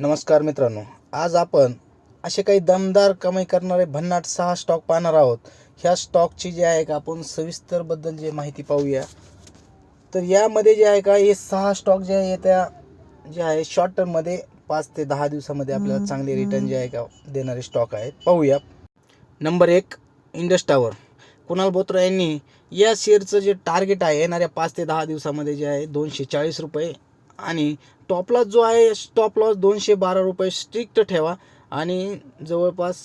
नमस्कार मित्रांनो आज आपण असे काही दमदार कमाई करणारे भन्नाट सहा स्टॉक पाहणार आहोत. ह्या स्टॉकची जे आहे का आपण सविस्तरबद्दल जे माहिती पाहूया. तर यामध्ये जे आहे का हे सहा स्टॉक जे आहे त्या जे आहे शॉर्ट टर्ममध्ये पाच ते दहा दिवसामध्ये आपल्याला चांगले रिटर्न जे आहे का देणारे स्टॉक आहेत. पाहूया. नंबर एक इंडस टावर कुणाल बोत्रा यांनी या शेअरचं जे टार्गेट आहे येणाऱ्या पाच ते दहा दिवसामध्ये जे आहे दोनशे चाळीस रुपये आणि टॉप लॉस जो आहे स्टॉप लॉस दोनशे बारा रुपये स्ट्रिक्ट ठेवा. आणि जवळपास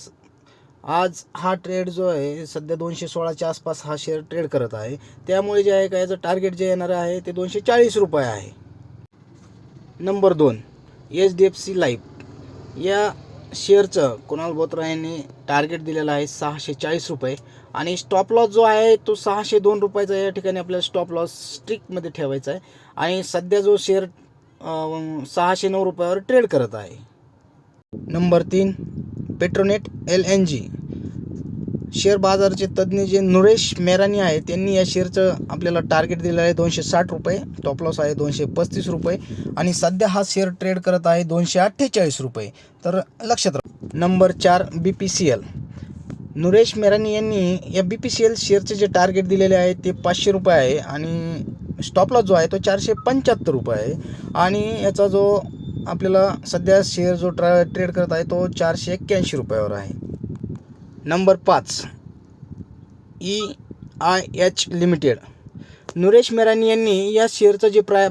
आज हा ट्रेड जो आहे सध्या दोनशे सोळाच्या आसपास हा शेअर ट्रेड करत आहे. त्यामुळे जे आहे का याचं टार्गेट जे येणार आहे ते दोनशे चाळीस रुपये आहे. नंबर दोन H D F C life या शेअरचं कुणाल बोत्रा यांनी टार्गेट दिलेलं आहे सहाशे चाळीस रुपये. आणि स्टॉप लॉस जो आहे तो सहाशे दोन रुपयाचा या ठिकाणी आपल्याला स्टॉप लॉस स्ट्रिक्टमध्ये ठेवायचा आहे. आणि सध्या जो शेअर सहाशे नऊ रुपयावर ट्रेड करत आहे. नंबर तीन Petronet L N G share बाजारचे तज्ज्ञ जे नुरेश मेरानी आहे त्यांनी या शेअरचं आपल्याला टार्गेट दिलेलं आहे दोनशे साठ रुपये टॉपलॉस आहे दोनशे पस्तीस रुपये आणि सध्या हा शेअर ट्रेड करत आहे दोनशे अठ्ठेचाळीस रुपये. तर लक्षात राहा. नंबर चार B P C L Nuresh Merani यांनी या बी पी सी एल शेअरचे जे टार्गेट दिलेले आहे ते पाचशे रुपये आहे आणि स्टॉपला जो आहे तो चारशे पंच्याहत्तर रुपये आहे. आणि याचा जो आपल्याला सध्या शेअर जो ट्रा ट्रेड करत आहे तो चारशे एक्क्याऐंशी रुपयावर आहे. नंबर पाच. E I H limited Nuresh Merani यांनी या शेअरचं जे प्राय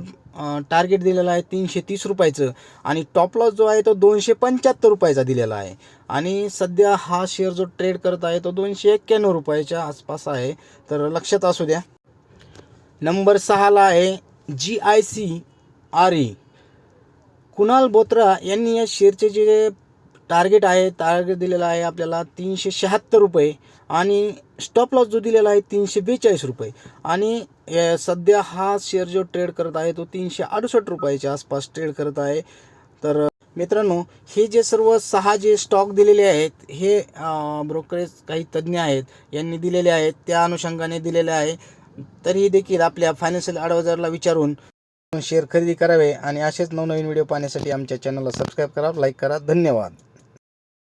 टार्गेट दिलेलं आहे तीनशे तीस रुपयाचं आणि टॉप लॉस जो आहे तो दोनशे पंच्याहत्तर रुपयाचा दिलेला आहे. आणि सध्या हा शेअर जो ट्रेड करत आहे तो दोनशे एक्क्याण्णव रुपयाच्या आसपास आहे. तर लक्षात असू द्या. नंबर सहाला आहे G I C R E Kunal Botra यांनी या शेअरचे जे टार्गेट आहे टार्गेट दिलेलं आहे आपल्याला तीनशे शहात्तर रुपये आणि स्टॉप लॉस जो दिलेला आहे तीनशे बेचाळीस रुपये. आणि सध्या हा शेअर जो ट्रेड करत आहे तो तीनशे अडुसष्ट रुपयाच्या आसपास ट्रेड करत आहे. तर मित्रांनो हे जे सर्व सहा जे स्टॉक दिलेले आहेत हे ब्रोकरेज काही तज्ज्ञ आहेत यांनी दिलेले आहेत त्या अनुषंगाने दिलेले आहे. तरीही देखील आपल्या फायनान्शियल ॲडवायझरला विचारून शेअर खरेदी करावे आणि असेच नवनवीन व्हिडिओ पाहण्यासाठी आमच्या चॅनलला सबस्क्राईब करा लाईक करा. धन्यवाद.